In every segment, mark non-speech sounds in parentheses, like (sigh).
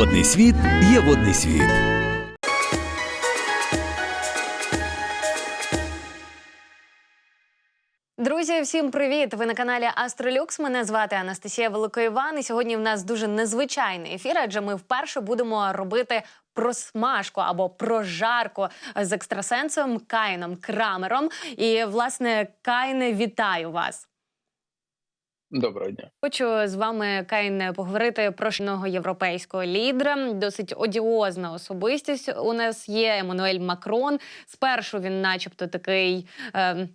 Водний світ є водний світ. Друзі, всім привіт! Ви на каналі Астролюкс. Мене звати Анастасія Великоїван. І сьогодні в нас дуже незвичайний ефір, адже ми вперше будемо робити просмажку або прожарку з екстрасенсом Кайном Крамером. І власне, Кайне, вітаю вас. Доброго дня. Хочу з вами Кайн поговорити про шинного європейського лідера. Досить одіозна особистість. У нас є Еммануель Макрон. Спершу він, начебто, такий. Е,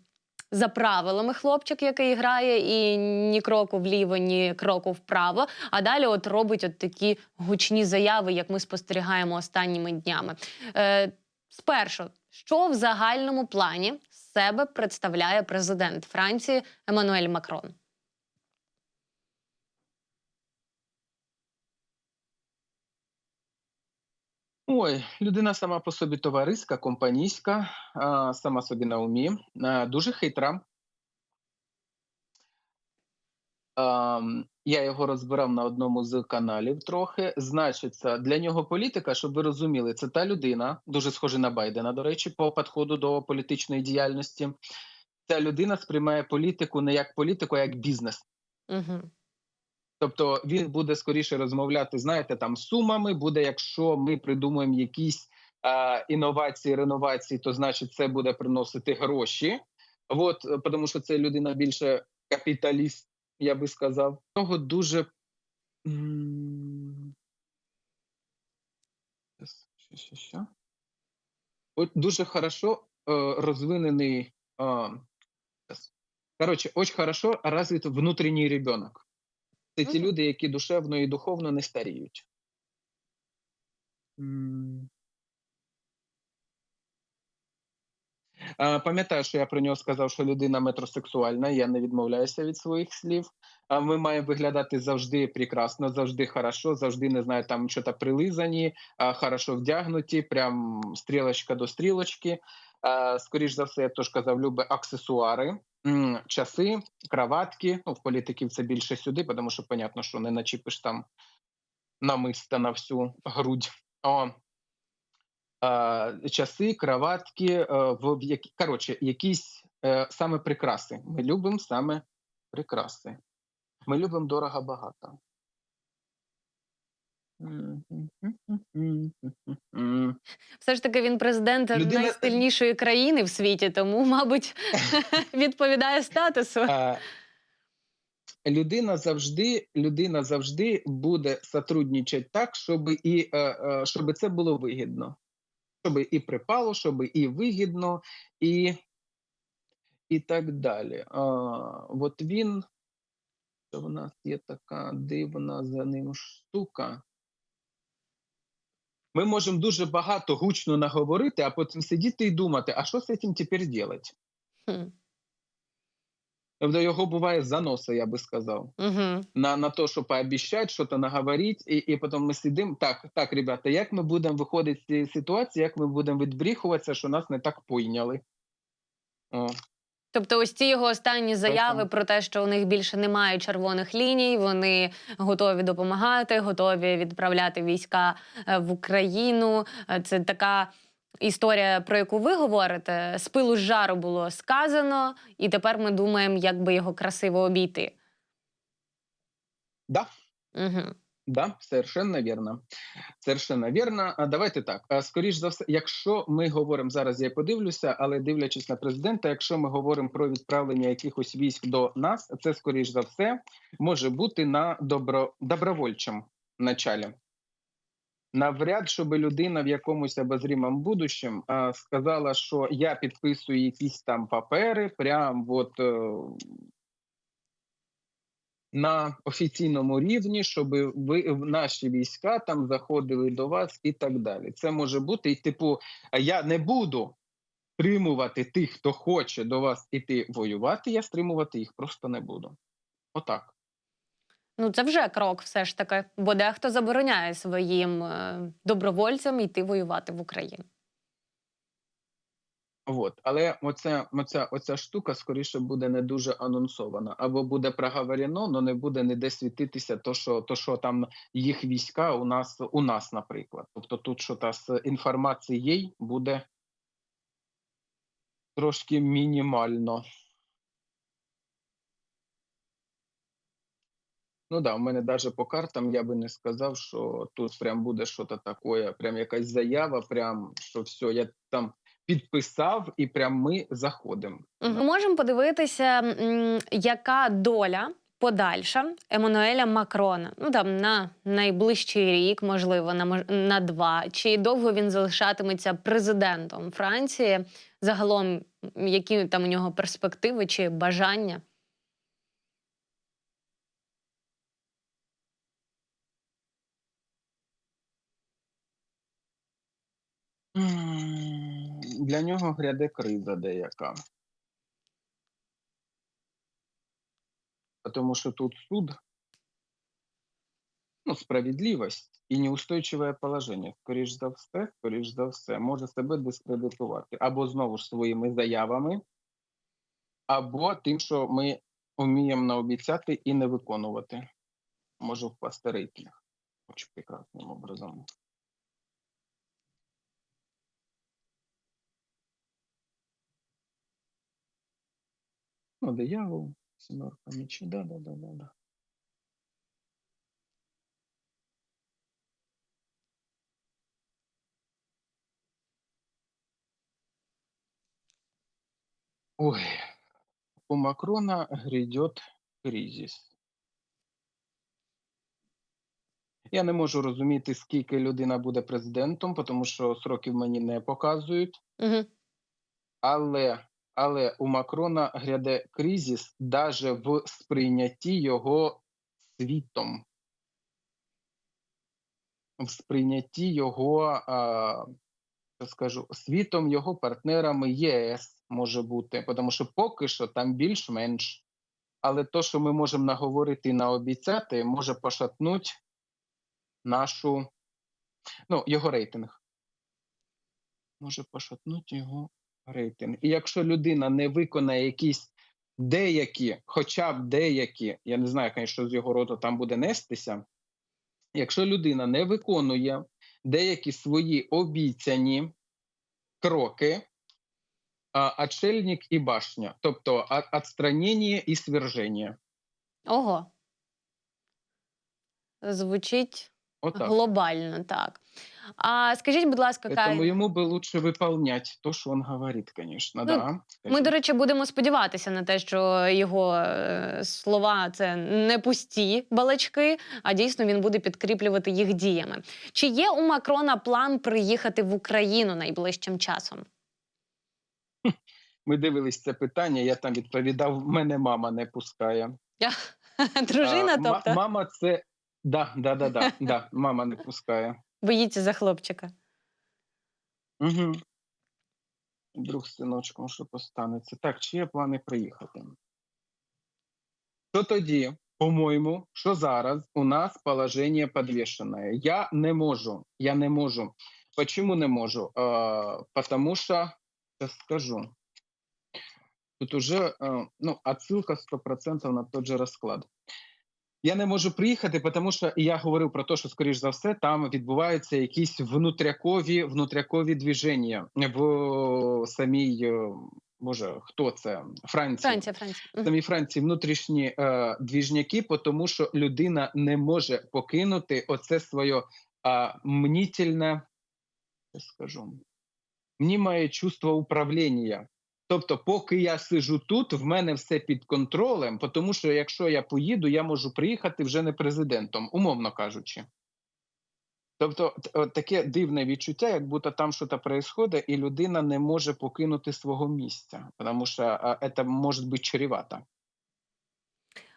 за правилами хлопчик, який грає, і ні кроку вліво, ні кроку вправо. А далі от робить от такі гучні заяви, як ми спостерігаємо останніми днями. Е, спершу, що в загальному плані себе представляє президент Франції Еммануель Макрон? Ой, людина сама по собі товариська, компанійська, сама собі на умі, дуже хитра. Я його розбирав на одному з каналів трохи. Значиться, для нього політика, щоб ви розуміли, це та людина, дуже схожа на Байдена, до речі, по підходу до політичної діяльності. Ця людина сприймає політику не як політику, а як бізнес. Угу. Тобто він буде скоріше розмовляти, знаєте, там сумами. Буде, якщо ми придумаємо якісь е, інновації, реновації, то значить це буде приносити гроші. От е, тому, що це людина більше капіталіст, я би сказав. Того дуже що, що? От дуже хорошо е, розвинений. Е, короче, очень хорошо развит внутрішній ребенок. Це ті люди, які душевно і духовно не старіють. Пам'ятаю, що я про нього сказав, що людина метросексуальна. Я не відмовляюся від своїх слів. Ми маємо виглядати завжди прекрасно, завжди хорошо, завжди не знаю, там що-то прилизані, хорошо вдягнуті, прям стрілочка до стрілочки. А, Скоріш за все, я теж казав, любить аксесуари, часи, краватки. Ну, в політиків це більше сюди, тому що, понятно, що не начіпиш там намиста на всю грудь. О, е, часи, краватки, е, в які коротше, якісь е, саме прикраси. Ми любимо саме прикраси. Ми любимо дорого багато. Все ж таки він президент Людина- найстильнішої країни в світі, тому, мабуть, (laughs) відповідає статусу. Людина завжди, людина завжди буде сотрудничати так, щоб і е, е, щоб це було вигідно. Щоб і припало, щоб і вигідно, і, і так далі. А, от він, в нас є така дивна за ним штука. Ми можемо дуже багато гучно наговорити, а потім сидіти і думати, а що з цим тепер робити? Хм. Тобто його буває заноса, я би сказав. Угу. на, на то, щоб пообіцяти, щось наговорити, і, і потім ми сидимо. Так, так, ребята, як ми будемо виходити з цієї ситуації, як ми будемо відбріхуватися, що нас не так пойняли. О. Тобто, ось ці його останні заяви про те, що у них більше немає червоних ліній, вони готові допомагати, готові відправляти війська е, в Україну. Е, Це така історія, про яку ви говорите. З пилу з жару було сказано, і тепер ми думаємо, як би його красиво обійти. Да, Угу. Да, совершенно вірно. Совершенно вірно. Давайте так. Скоріш за все, якщо ми говоримо зараз, я подивлюся, але дивлячись на президента, якщо ми говоримо про відправлення якихось військ до нас, це скоріш за все може бути на добро, добровольчому началі. Навряд, щоб людина в якомусь обозрімому будущем сказала, що я підписую якісь там папери, прям от е, на офіційному рівні, щоб ви наші війська там заходили до вас і так далі. Це може бути, і типу, я не буду стримувати тих, хто хоче до вас іти воювати. Я стримувати їх просто не буду. Отак. Ну, це вже крок, все ж таки, бо дехто забороняє своїм е, добровольцям йти воювати в Україну. От. Але оця, оця, оця штука скоріше буде не дуже анонсована. Або буде проговорено, але не буде ніде світитися, то що, то, що там їх війська у нас, у нас, наприклад. Тобто тут що та з інформацією буде трошки мінімально. Ну да, у мене навіть по картам я би не сказав, що тут прям буде щось таке, прям якась заява, прям що все, я там підписав, і прям ми заходимо. Ми можемо подивитися, яка доля подальша Еммануеля Макрона. Ну там на найближчий рік, можливо, на на два. Чи довго він залишатиметься президентом Франції? Загалом, які там у нього перспективи чи бажання? М, Для нього гряде криза деяка. Тому що тут суд, ну, справедливість і неустойчиве положення. Скоріш за все, скоріш за все, може себе дискредитувати. Або знову ж своїми заявами, або тим, що ми вміємо наобіцяти і не виконувати. Може впасти рейтинг. Очень прекрасним образом. Ну, диявол, сімерка мечі, да, да, да, да, да. Ой, у Макрона грядет кризис. Я не можу розуміти, скільки людина буде президентом, тому що сроків мені не показують. Угу. Але, але у Макрона гряде кризис даже в сприйнятті його світом. В сприйнятті його, що скажу, світом, його партнерами ЄС може бути, тому що поки що там більш-менш. Але то, що ми можемо наговорити і наобіцяти, може пошатнути нашу, ну, його рейтинг. Може пошатнути його рейтинг. І якщо людина не виконає якісь деякі, хоча б деякі, я не знаю, звісно, з його роту там буде нестися. Якщо людина не виконує деякі свої обіцяні кроки, отшельник і башня, тобто отстранення і сверження. Ого. Звучить Отак. глобально, так. А скажіть, будь ласка, Кай, Поэтому ему бы лучше выполнять то, что он говорит, конечно, Ну, да. Ми, Скажіть. до речі, будемо сподіватися на те, що його е, слова це не пусті балачки, а дійсно він буде підкріплювати їх діями. Чи є у Макрона план приїхати в Україну найближчим часом? (laughs) Ми дивились це питання, я там відповідав, мене мама не пускає. (laughs) Дружина, А, ма- тобто, Мама це... Да, да, да, да, (laughs) да, мама не пускає. боїться за хлопчика. Угу. Друг з синочком, що постанеться. Так, чи є плани приїхати? Що тоді, по-моєму, що зараз у нас положення підвішене? Я не можу, я не можу. Почему не можу? А, потому що, сейчас скажу, тут уже, ну, отсылка 100% на тот же розклад. Я не можу приїхати, тому що і я говорив про те, що, скоріш за все, там відбуваються якісь внутрякові, внутрякові движення в самій, е, боже, хто це? Франція, Франція. В самій Франції внутрішні е, двіжняки, тому що людина не може покинути оце своє е, мнітельне, скажу, мнімає чувство управління. Тобто, поки я сижу тут, в мене все під контролем, тому що якщо я поїду, я можу приїхати вже не президентом, умовно кажучи. Тобто, таке дивне відчуття, як будто там щось відбувається, і людина не може покинути свого місця, тому що це може бути чревато.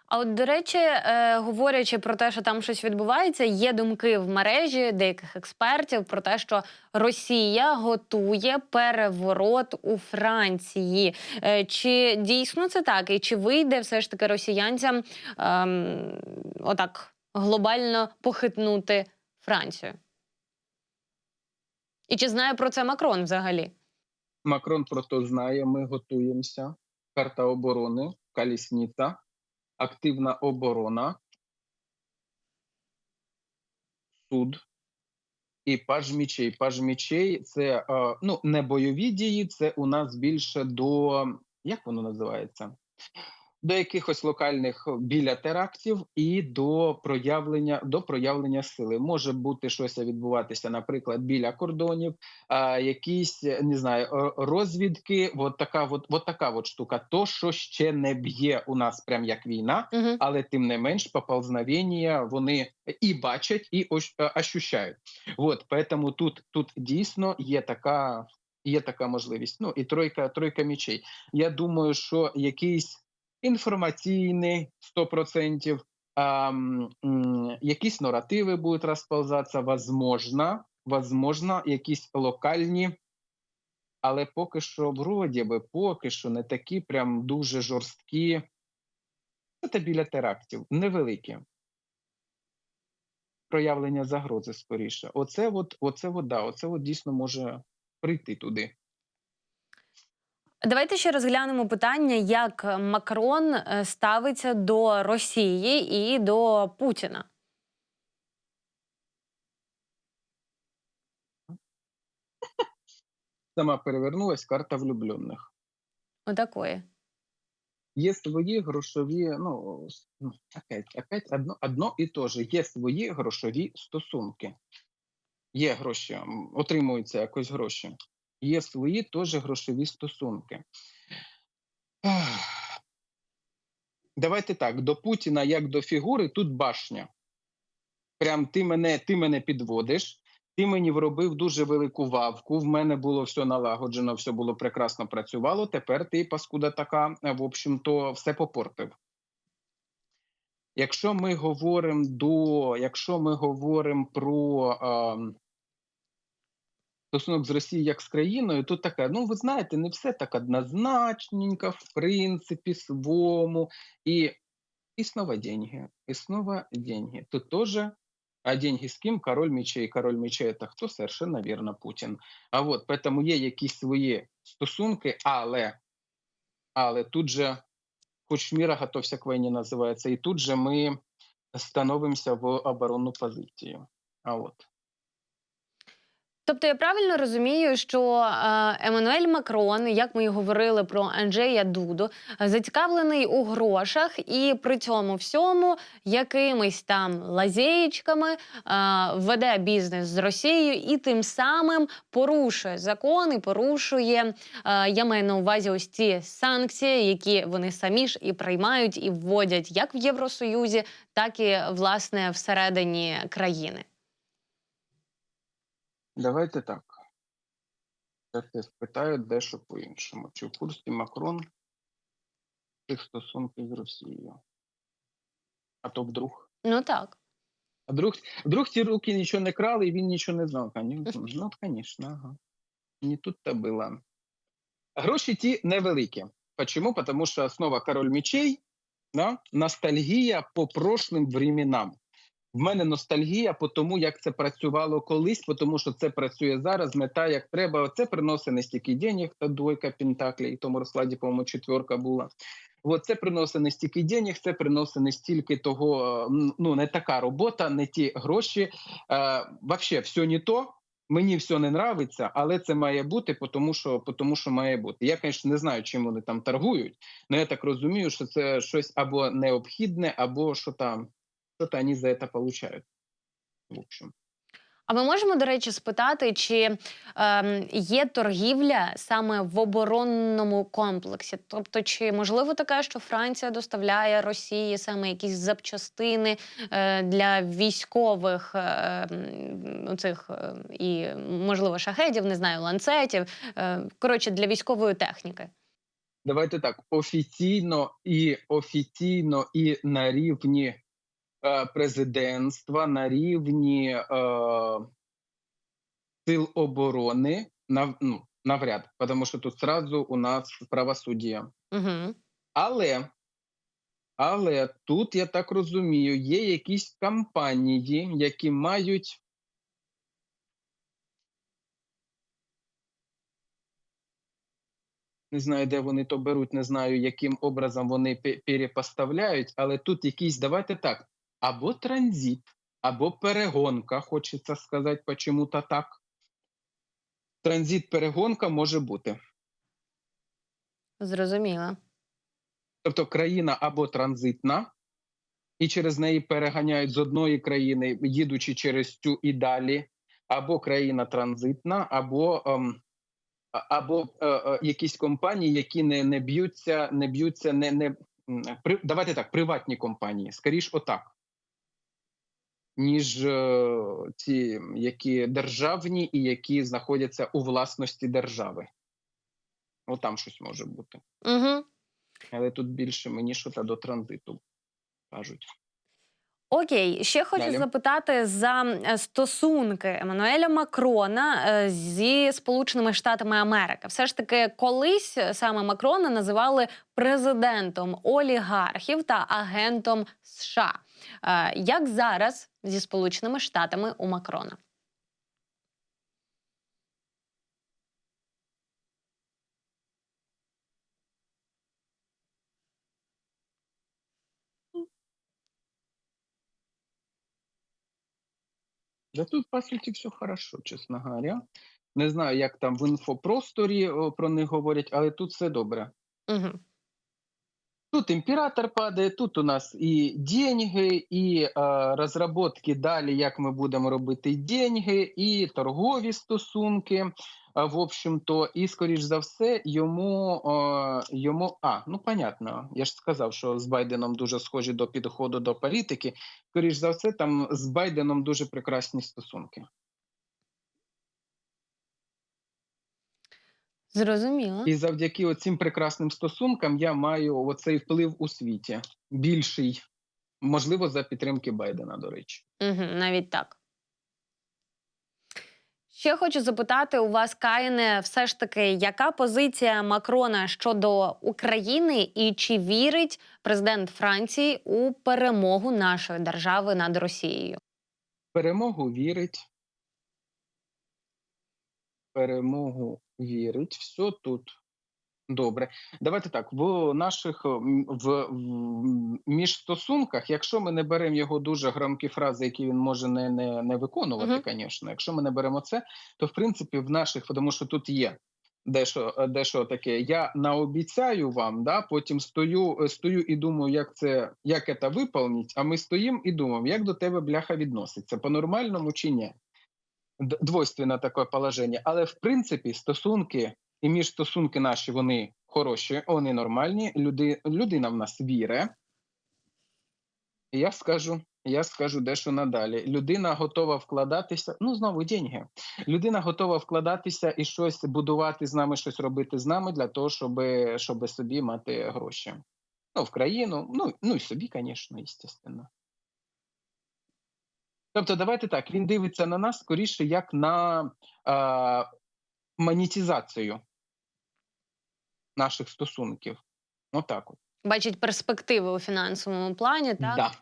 А от, до речі, е, говорячи про те, що там щось відбувається, є думки в мережі деяких експертів про те, що Росія готує переворот у Франції. Е, чи дійсно це так? І чи вийде все ж таки росіянцям ем, отак глобально похитнути Францію? І чи знає про це Макрон взагалі? Макрон про то знає. Ми готуємося. Карта оборони, колісниця, активна оборона, суд і паж мічей. Паж мічей це е, ну, не бойові дії, це у нас більше до як воно називається? До якихось локальних біля терактів і до проявлення до проявлення сили може бути щось відбуватися, наприклад, біля кордонів, а, якісь не знаю, е, розвідки. От така, от, от така от штука. То, що ще не б'є у нас, прям як війна, Угу. але тим не менш поползновення вони і бачать, і е, ощущають. От поэтому тут, тут дійсно є така, є така можливість. Ну і тройка, тройка мічей. Я думаю, що якийсь інформаційний 100%, а, м, м, якісь наративи будуть розповзатися, возможно, возможно, якісь локальні. Але поки що, вроді би, поки що не такі прям дуже жорсткі. Це біля терактів, невеликі. Проявлення загрози скоріше. Оце от, оце от, да, оце от дійсно може прийти туди. Давайте ще розглянемо питання, як Макрон е, ставиться до Росії і до Путіна. Сама перевернулась карта влюблених. Отакої. Є свої грошові, ну, ну опять, опять одно, одно і те же. Є свої грошові стосунки. Є гроші, отримуються якось гроші. Є свої теж грошові стосунки. Давайте так: до Путіна, як до фігури, тут башня. Прям ти мене, ти мене підводиш, ти мені вробив дуже велику вавку. В мене було все налагоджено, все було прекрасно працювало. Тепер ти, паскуда така, в общем-то, все попортив. Якщо ми говоримо до, якщо ми говоримо про е, стосунок з Росією як з країною, то таке, ну ви знаєте, не все так однозначненько, в принципі, свому. І, і снова деньги. І снова деньги. Тут тоже а деньги с ким? Король мечей. Король мечей это хто? Совершенно вірно, Путін. А от, поэтому є якісь свої стосунки, але, але тут же, хоч міра готовся к війні називається, і тут же ми становимося в оборонну позицію. А от. Тобто я правильно розумію, що е, Еммануель Макрон, як ми і говорили про Анджея Дуду, зацікавлений у грошах і при цьому всьому якимись там лазєєчками е, веде бізнес з Росією і тим самим порушує закони, порушує, е, я маю на увазі ось ці санкції, які вони самі ж і приймають і вводять як в Євросоюзі, так і власне всередині країни. Давайте так. Я тебе спитаю дещо по-іншому. Чи в курсі Макрон цих стосунків з Росією? А то вдруг. Ну так. А вдруг, вдруг ці руки нічого не крали, і він нічого не знав. Ну, звісно, ага. Не тут-то було. Гроші ті невеликі. Почему? Потому що основа король мечей, да? ностальгія по прошлим временам. В мене ностальгія по тому, як це працювало колись, тому що це працює зараз. Мета як треба. Це приносить не стільки денег, та двойка пентаклей, і тому розкладі, по-моєму, четверка була. От це приносить не стільки денег, це приносить не стільки того. Ну не така робота, не ті гроші. Е, Вообще, все не то. Мені все не нравиться, але це має бути, тому що, тому що має бути. Я, звісно, не знаю, чим вони там торгують, але я так розумію, що це щось або необхідне, або що там что-то они за это получают. В общем. А ми можемо, до речі, спитати, чи ем, є торгівля саме в оборонному комплексі? Тобто, чи можливо таке, що Франція доставляє Росії саме якісь запчастини е, для військових е, цих е, і можливо шахедів, не знаю, ланцетів, е, коротше, для військової техніки? Давайте так офіційно і офіційно і на рівні е, президентства, на рівні е, сил оборони нав, ну, навряд, тому що тут сразу у нас правосуддя. Угу. Але, але тут, я так розумію, є якісь компанії, які мають Не знаю, де вони то беруть, не знаю, яким образом вони пе- перепоставляють, але тут якийсь, давайте так, або транзит, або перегонка, хочеться сказати, почему-то так. Транзит, перегонка може бути. Зрозуміла. Тобто країна або транзитна, і через неї переганяють з одної країни, їдучи через цю і далі, або країна транзитна, або, ем, або е, е, якісь компанії, які не, не б'ються, не б'ються, не, не при, давайте так, приватні компанії, скоріш отак. Ніж е, ті, які державні і які знаходяться у власності держави. От там щось може бути. Угу. Але тут більше мені що та до транзиту кажуть. Окей, ще хочу Далі. запитати за е, стосунки Еммануеля Макрона е, зі Сполученими Штатами Америки. Все ж таки, колись саме Макрона називали президентом олігархів та агентом США. Е, Як зараз зі Сполученими Штатами у Макрона? Да тут, по суті, все хорошо, чесно говоря. Не знаю, як там в інфопросторі про них говорять, але тут все добре. Угу. Тут імператор падає, тут у нас і деньги, і е, розробки далі, як ми будемо робити деньги, і торгові стосунки. е, В общем-то, і скоріш за все, йому, е, йому. А, ну понятно. Я ж сказав, що з Байденом дуже схожі до підходу до політики. Скоріш за все, там з Байденом дуже прекрасні стосунки. Зрозуміло. І завдяки цим прекрасним стосункам я маю оцей вплив у світі більший, можливо, за підтримки Байдена, до речі. Угу, навіть так. Ще хочу запитати у вас, Каїне, все ж таки, яка позиція Макрона щодо України, і чи вірить президент Франції у перемогу нашої держави над Росією? Перемогу вірить. Перемогу вірить. Все тут добре. Давайте так. В наших в, в міжстосунках, якщо ми не беремо його дуже громкі фрази, які він може не, не, не виконувати, звісно. Якщо ми не беремо це, то в принципі в наших, тому що тут є. Дещо, дещо таке. Я наобіцяю вам, да, потім стою, е, стою і думаю, як це як це виповнить, а ми стоїмо і думаємо, як до тебе бляха відноситься, по-нормальному чи ні. Двойственне таке положення. Але в принципі стосунки і міжстосунки наші вони хороші, вони нормальні. Люди, людина в нас віре. Я скажу, я скажу дещо надалі. Людина готова вкладатися. Ну, знову деньги. Людина готова вкладатися і щось будувати з нами, щось робити з нами для того, щоб, щоб собі мати гроші. Ну, в країну, ну, ну і собі, звісно, естественно. Тобто, давайте так, він дивиться на нас скоріше як на е, монетизацію наших стосунків. Отак от. Бачить перспективи у фінансовому плані, так? Да.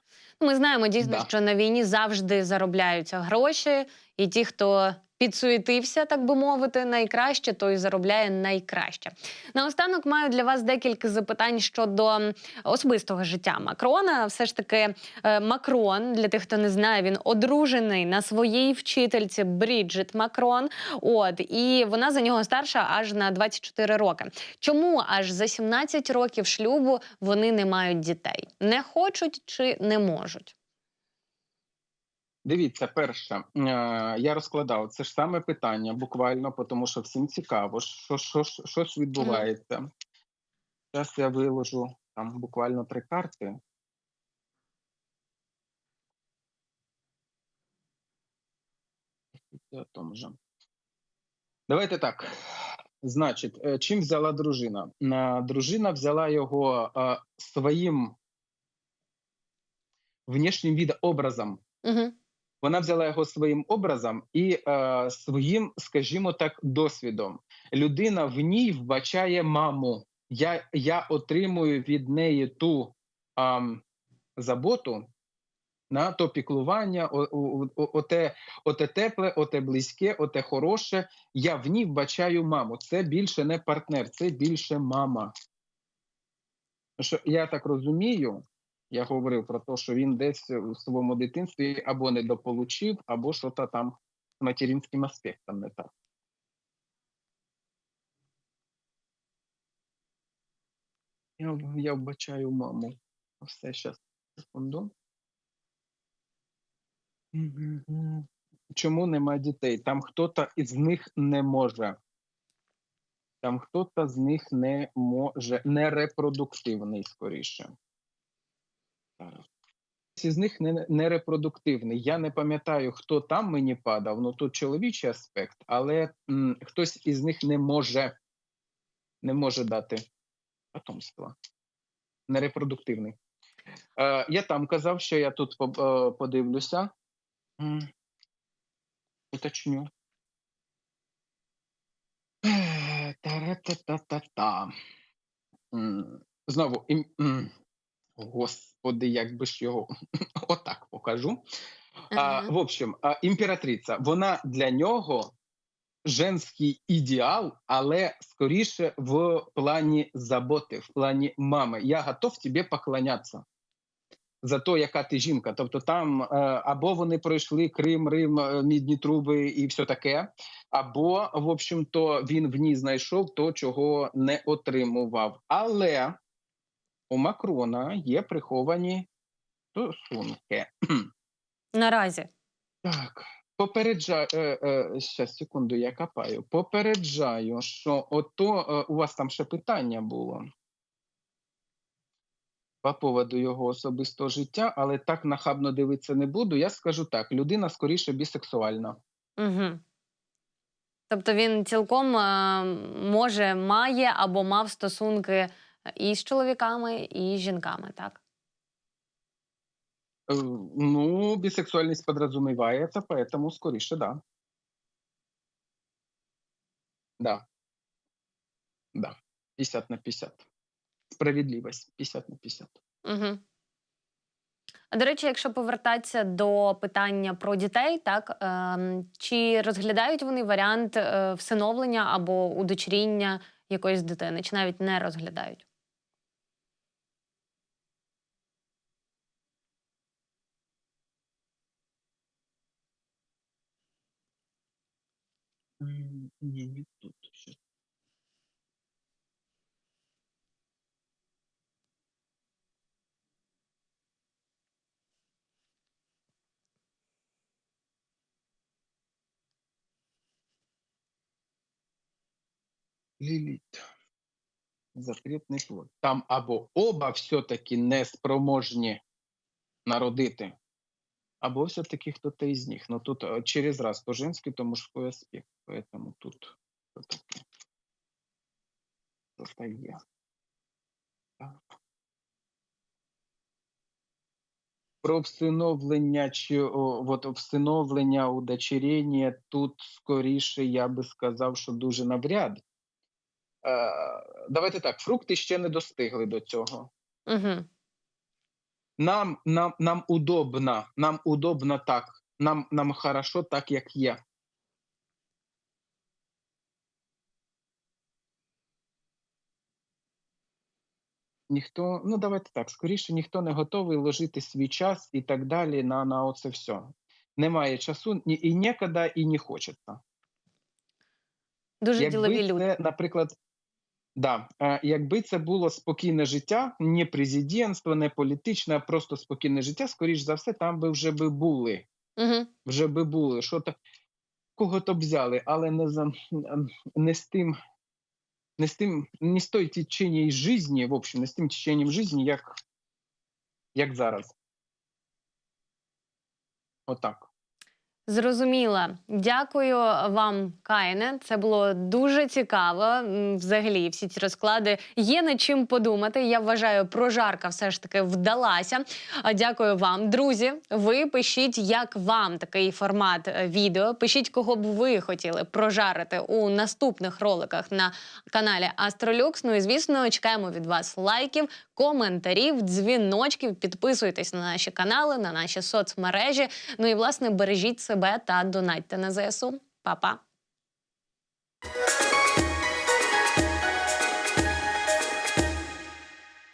Ми знаємо дійсно, Да. що на війні завжди заробляються гроші, і ті, хто підсуетився, так би мовити, найкраще, той заробляє найкраще. Наостанок маю для вас декілька запитань щодо особистого життя Макрона. Все ж таки, е, Макрон, для тих, хто не знає, він одружений на своїй вчительці Бріджит Макрон. От і вона за нього старша аж на 24 роки. Чому аж за 17 років шлюбу вони не мають дітей? Не хочуть чи не можуть? Дивіться, перше, е, я розкладав це ж саме питання, буквально, тому що всім цікаво, що, що, що, ж відбувається. Зараз я виложу там буквально три карти. Там же. Давайте так. Значить, е, чим взяла дружина? Е, Дружина взяла його своїм внешнім від образом. Угу. Вона взяла його своїм образом і е, своїм, скажімо так, досвідом. Людина в ній вбачає маму. Я, я отримую від неї ту ем, заботу, На то піклування, о, о, о, оте, оте тепле, оте близьке, оте хороше. Я в ній вбачаю маму. Це більше не партнер, це більше мама. Що я так розумію, я говорив про те, що він десь у своєму дитинстві або недополучив, або що то там з материнським аспектом не так. Я, я вбачаю маму. Все, щас, секунду. Чому нема дітей? Там хто-то із них не може. Там хто-то з них не може, не репродуктивний скоріше. Із них не, не репродуктивний. Я не пам'ятаю, хто там мені падав, ну тут чоловічий аспект, але м, хтось із них не може, не може дати потомство. Нерепродуктивний. Е, я там казав, що я тут е, подивлюся. Уточню. Е, Та-ра-та-та-та-та. Знову, господи, як би ж його (laughs) отак покажу. А, в общем, а, імператриця, вона для нього женський ідеал, але скоріше в плані заботи, в плані мами. Я готов тобі поклонятися за те, яка ти жінка. Тобто там е, або вони пройшли Крим, Рим, е, мідні труби і все таке, або, в общем-то, він в ній знайшов то, чого не отримував. Але у Макрона є приховані стосунки. (clears throat) Наразі. Так, попереджаю, е, е, ще секунду, я копаю. Попереджаю, що ото е, у вас там ще питання було по поводу його особистого життя, але так нахабно дивитися не буду. Я скажу так: людина скоріше бісексуальна. Угу. Тобто він цілком може, має або мав стосунки і з чоловіками, і з жінками, так? Е, Ну, бісексуальність подразумевается, поэтому скоріше, да. Да. Да. 50 на 50. Справедливість 50 на 50. Угу. А до речі, якщо повертатися до питання про дітей, так ем, чи розглядають вони варіант е, всиновлення або удочеріння якоїсь дитини, чи навіть не розглядають? Ні, не тут. ще. Ліліт. Запретний плод. Там або оба все-таки не спроможні народити, або все-таки хто-то із них. Но тут э, через раз то женский, то мужской аспект. Поэтому тут все-таки достає. Про всиновлення чи о, от всиновлення, удочерення тут скоріше я би сказав, що дуже навряд. Е, давайте так, фрукти ще не достигли до цього. Угу. Нам, нам, нам удобно, нам удобно так, нам, нам хорошо так, як є. Ніхто, ну давайте так, скоріше ніхто не готовий ложити свій час і так далі на, на оце все. Немає часу і ніколи, і не хочеться. Дуже ділові люди. це, наприклад, да, е, якби це було спокійне життя, не президентство, не політичне, а просто спокійне життя, скоріш за все, там би вже би були. Угу. Вже би були. Що то кого-то б взяли, але не за не з тим, не з тим, не з той течением житті, в общем, не з тим течением житті, як, як зараз. Отак. Зрозуміла. Дякую вам, Каїне. Це було дуже цікаво. Взагалі, всі ці розклади є над чим подумати. Я вважаю, прожарка все ж таки вдалася. Дякую вам, друзі. Ви пишіть, як вам такий формат е, відео. Пишіть, кого б ви хотіли прожарити у наступних роликах на каналі Астролюкс. Ну і звісно, чекаємо від вас лайків, коментарів, дзвіночків. Підписуйтесь на наші канали, на наші соцмережі. Ну і власне бережіть себе та донатьте на ЗСУ. Па-па!